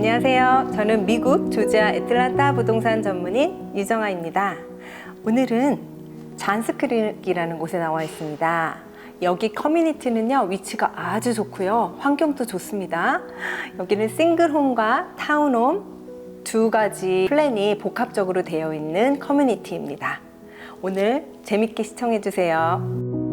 안녕하세요. 저는 미국 조지아 애틀란타 부동산 전문인 유정아입니다. 오늘은 잔스크릭이라는 곳에 나와 있습니다. 여기 커뮤니티는요, 위치가 아주 좋고요. 환경도 좋습니다. 여기는 싱글홈과 타운홈 두 가지 플랜이 복합적으로 되어 있는 커뮤니티입니다. 오늘 재밌게 시청해 주세요.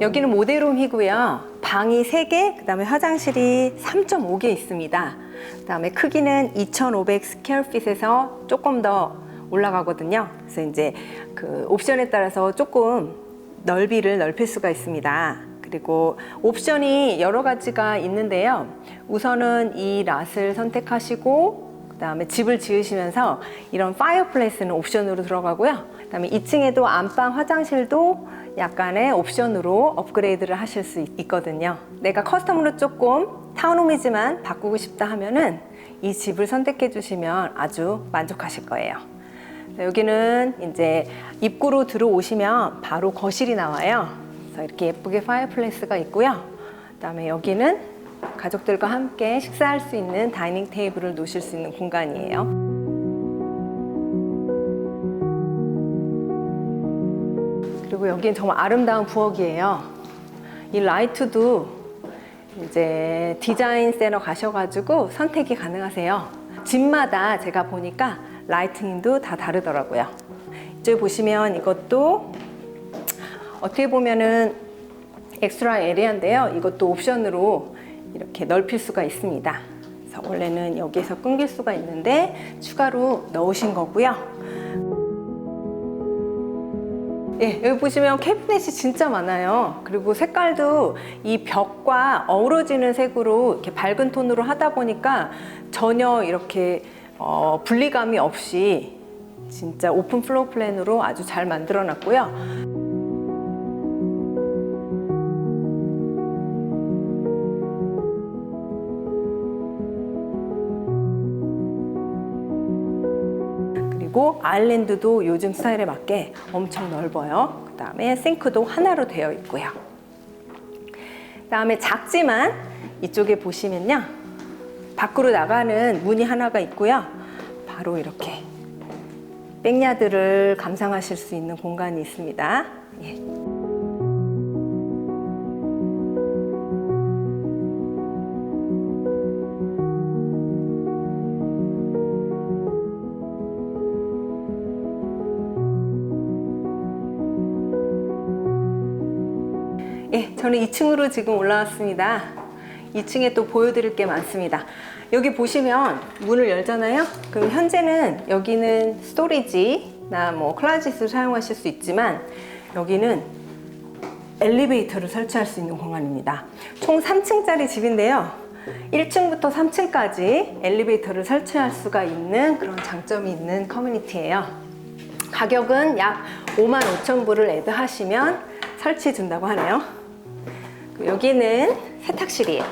여기는 모델룸이고요. 방이 3개, 그 다음에 화장실이 3.5개 있습니다. 그 다음에 크기는 2,500 스퀘어핏에서 조금 더 올라가거든요. 그래서 이제 그 옵션에 따라서 조금 넓이를 넓힐 수가 있습니다. 그리고 옵션이 여러 가지가 있는데요. 우선은 이 랏을 선택하시고 그다음에 집을 지으시면서 이런 파이어플레이스는 옵션으로 들어가고요. 그다음에 2층에도 안방 화장실도 약간의 옵션으로 업그레이드를 하실 수 있- 있거든요. 내가 커스텀으로 조금 타운홈이지만 바꾸고 싶다 하면은 이 집을 선택해 주시면 아주 만족하실 거예요. 네, 여기는 이제 입구로 들어오시면 바로 거실이 나와요. 그래서 이렇게 예쁘게 파이어플레이스가 있고요. 그다음에 여기는 가족들과 함께 식사할 수 있는 다이닝 테이블을 놓으실 수 있는 공간이에요. 그리고 여기는 정말 아름다운 부엌이에요. 이 라이트도 이제 디자인 세러 가셔가지고 선택이 가능하세요. 집마다 제가 보니까 라이트닝도 다 다르더라고요. 이쪽에 보시면 이것도 어떻게 보면은 엑스트라 에리아인데요. 이것도 옵션으로 이렇게 넓힐 수가 있습니다. 원래는 여기에서 끊길 수가 있는데 추가로 넣으신 거고요. 예, 여기 보시면 캐비넷이 진짜 많아요. 그리고 색깔도 이 벽과 어우러지는 색으로 이렇게 밝은 톤으로 하다 보니까 전혀 이렇게 어, 분리감이 없이 진짜 오픈 플로어 플랜으로 아주 잘 만들어 놨고요. 그리고 아일랜드도 요즘 스타일에 맞게 엄청 넓어요. 그 다음에 싱크도 하나로 되어 있고요. 그 다음에 작지만 이쪽에 보시면요. 밖으로 나가는 문이 하나가 있고요. 바로 이렇게 백야드를 감상하실 수 있는 공간이 있습니다. 예. 예, 저는 2층으로 지금 올라왔습니다. 2층에 또 보여드릴 게 많습니다. 여기 보시면 문을 열잖아요. 그럼 현재는 여기는 스토리지나 뭐 클라짓을 사용하실 수 있지만 여기는 엘리베이터를 설치할 수 있는 공간입니다. 총 3층짜리 집인데요. 1층부터 3층까지 엘리베이터를 설치할 수가 있는 그런 장점이 있는 커뮤니티예요. 가격은 약 5만 5천 불을 애드하시면 설치해 준다고 하네요. 그 여기는 세탁실이에요.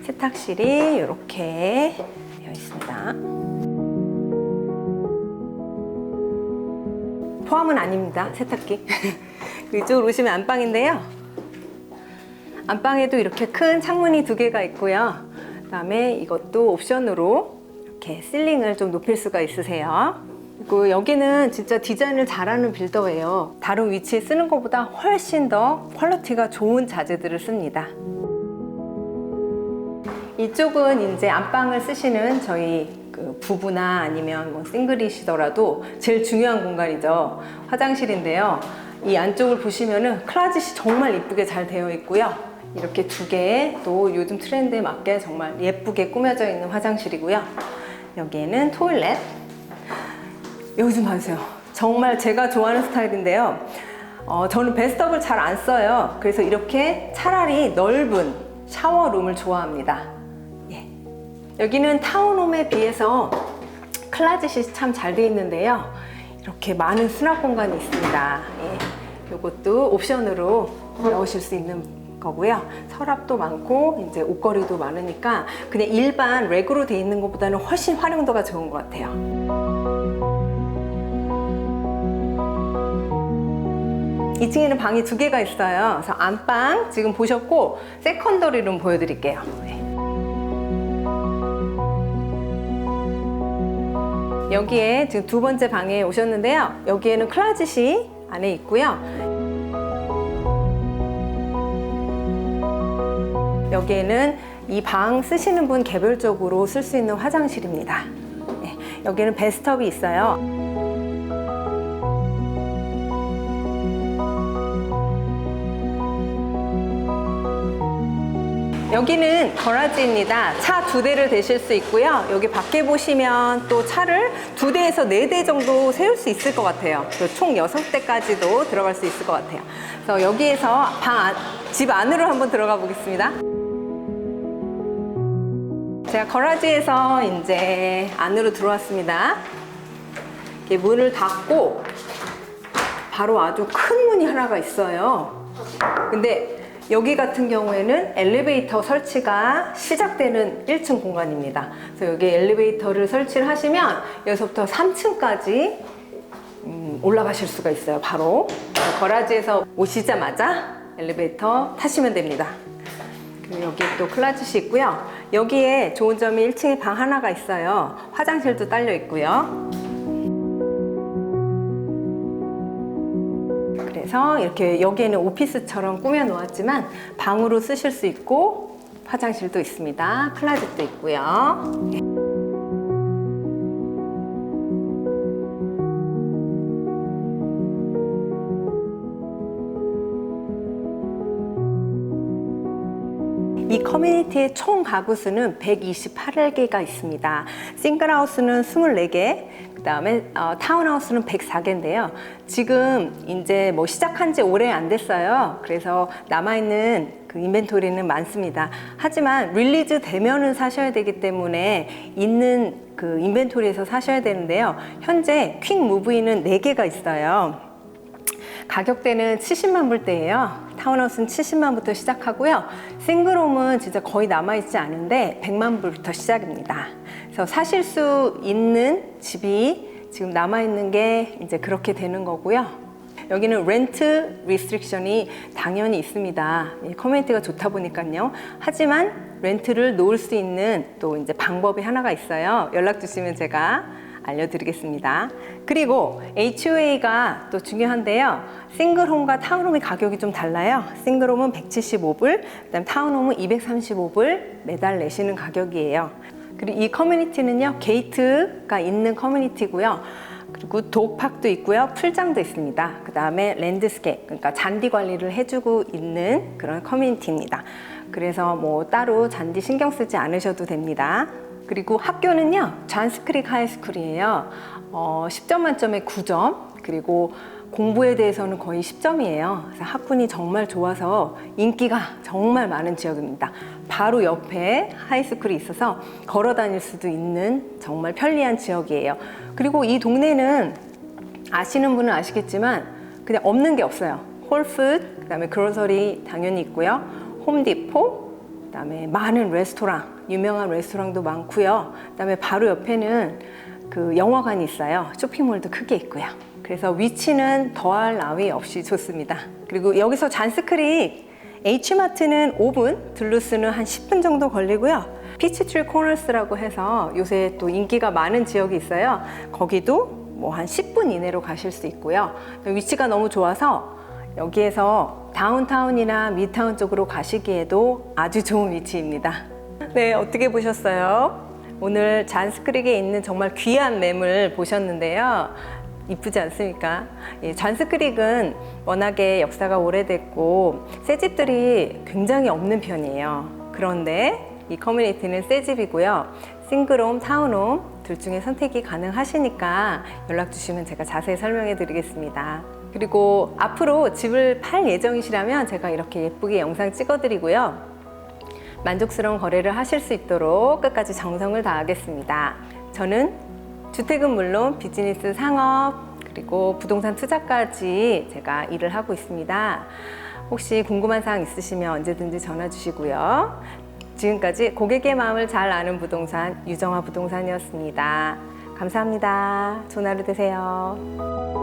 세탁실이 이렇게 되어 있습니다. 포함은 아닙니다. 세탁기. 그 이쪽으로 오시면 안방인데요. 안방에도 이렇게 큰 창문이 두 개가 있고요. 그다음에 이것도 옵션으로 이렇게 실링을 좀 높일 수가 있으세요. 그리고 여기는 진짜 디자인을 잘하는 빌더예요. 다른 위치에 쓰는 것보다 훨씬 더 퀄리티가 좋은 자재들을 씁니다. 이쪽은 이제 안방을 쓰시는 저희 그 부부나 아니면 뭐 싱글이시더라도 제일 중요한 공간이죠. 화장실인데요. 이 안쪽을 보시면은 클라짓이 정말 이쁘게 잘 되어 있고요. 이렇게 두 개의 또 요즘 트렌드에 맞게 정말 예쁘게 꾸며져 있는 화장실이고요. 여기에는 토일렛. 여기 좀 봐주세요. 정말 제가 좋아하는 스타일인데요. 어, 저는 베스트업을 잘 안 써요. 그래서 이렇게 차라리 넓은 샤워룸을 좋아합니다. 예. 여기는 타운홈에 비해서 클라짓이 참 잘 돼 있는데요. 이렇게 많은 수납 공간이 있습니다. 예, 이것도 옵션으로 넣으실 수 있는 거고요. 서랍도 많고 이제 옷걸이도 많으니까 그냥 일반 렉으로 돼 있는 것보다는 훨씬 활용도가 좋은 것 같아요. 2층에는 방이 두 개가 있어요. 그래서 안방 지금 보셨고 세컨더리 룸 보여드릴게요. 네. 여기에 지금 두 번째 방에 오셨는데요. 여기에는 클라짓이 안에 있고요. 여기에는 이 방 쓰시는 분 개별적으로 쓸 수 있는 화장실입니다. 네, 여기는 베스트업이 있어요. 여기는 거라지입니다. 차 두 대를 대실 수 있고요. 여기 밖에 보시면 또 차를 두 대에서 네 대 정도 세울 수 있을 것 같아요. 총 여섯 대까지도 들어갈 수 있을 것 같아요. 그래서 여기에서 방, 안- 집 안으로 한번 들어가 보겠습니다. 제가 거라지에서 이제 안으로 들어왔습니다. 이렇게 문을 닫고 바로 아주 큰 문이 하나가 있어요. 근데 여기 같은 경우에는 엘리베이터 설치가 시작되는 1층 공간입니다. 그래서 여기 엘리베이터를 설치를 하시면 여기서부터 3층까지 음, 올라가실 수가 있어요. 바로 거라지에서 오시자마자 엘리베이터 타시면 됩니다. 그리고 여기 또 클라짓이 있고요. 여기에 좋은 점이 1층에 방 하나가 있어요. 화장실도 딸려 있고요. 그래서 이렇게 여기에는 오피스처럼 꾸며 놓았지만 방으로 쓰실 수 있고 화장실도 있습니다. 클라짓도 있고요. 이 커뮤니티의 총 가구 수는 128개가 있습니다. 싱글하우스는 24개, 그 다음에 어, 타운하우스는 104개인데요. 지금 이제 뭐 시작한 지 오래 안 됐어요. 그래서 남아있는 그 인벤토리는 많습니다. 하지만 릴리즈 되면은 사셔야 되기 때문에 있는 그 인벤토리에서 사셔야 되는데요. 현재 퀵 무브인은 4개가 있어요. 가격대는 70만 불대예요. 타운하우스는 70만부터 시작하고요. 싱글홈은 진짜 거의 남아있지 않은데 100만 불부터 시작입니다. 그래서 사실 수 있는 집이 지금 남아있는 게 이제 그렇게 되는 거고요. 여기는 렌트 리스트릭션이 당연히 있습니다. 이 커뮤니티가 좋다 보니까요. 하지만 렌트를 놓을 수 있는 또 이제 방법이 하나가 있어요. 연락 주시면 제가 알려드리겠습니다. 그리고 HOA가 또 중요한데요. 싱글홈과 타운홈의 가격이 좀 달라요. 싱글홈은 175불, 그다음 타운홈은 235불 매달 내시는 가격이에요. 그리고 이 커뮤니티는요, 게이트가 있는 커뮤니티고요. 그리고 독팍도 있고요, 풀장도 있습니다. 그 다음에 랜드스케, 그러니까 잔디 관리를 해주고 있는 그런 커뮤니티입니다. 그래서 뭐 따로 잔디 신경 쓰지 않으셔도 됩니다. 그리고 학교는요, 잔스크릭 하이스쿨이에요. 어, 10점 만점에 9점. 그리고 공부에 대해서는 거의 10점이에요. 그래서 학군이 정말 좋아서 인기가 정말 많은 지역입니다. 바로 옆에 하이스쿨이 있어서 걸어 다닐 수도 있는 정말 편리한 지역이에요. 그리고 이 동네는 아시는 분은 아시겠지만 그냥 없는 게 없어요. 홀푸드, 그다음에 그로서리 당연히 있고요. 홈디포, 그다음에 많은 레스토랑, 유명한 레스토랑도 많고요. 그다음에 바로 옆에는 그 영화관이 있어요. 쇼핑몰도 크게 있고요. 그래서 위치는 더할 나위 없이 좋습니다. 그리고 여기서 잔스크릭 H마트는 5분, 들루스는 한 10분 정도 걸리고요. 피치트리 코너스라고 해서 요새 또 인기가 많은 지역이 있어요. 거기도 뭐 한 10분 이내로 가실 수 있고요. 위치가 너무 좋아서 여기에서 다운타운이나 미타운 쪽으로 가시기에도 아주 좋은 위치입니다. 네, 어떻게 보셨어요? 오늘 잔스크릭에 있는 정말 귀한 매물 보셨는데요. 이쁘지 않습니까? 이 잔스크릭은 워낙에 역사가 오래됐고 새 집들이 굉장히 없는 편이에요. 그런데 이 커뮤니티는 새 집이고요. 싱글홈, 타운홈 둘 중에 선택이 가능하시니까 연락 주시면 제가 자세히 설명해 드리겠습니다. 그리고 앞으로 집을 팔 예정이시라면 제가 이렇게 예쁘게 영상 찍어 드리고요. 만족스러운 거래를 하실 수 있도록 끝까지 정성을 다하겠습니다. 저는 주택은 물론 비즈니스 상업 그리고 부동산 투자까지 제가 일을 하고 있습니다. 혹시 궁금한 사항 있으시면 언제든지 전화 주시고요. 지금까지 고객의 마음을 잘 아는 부동산 유정화 부동산이었습니다. 감사합니다. 좋은 하루 되세요.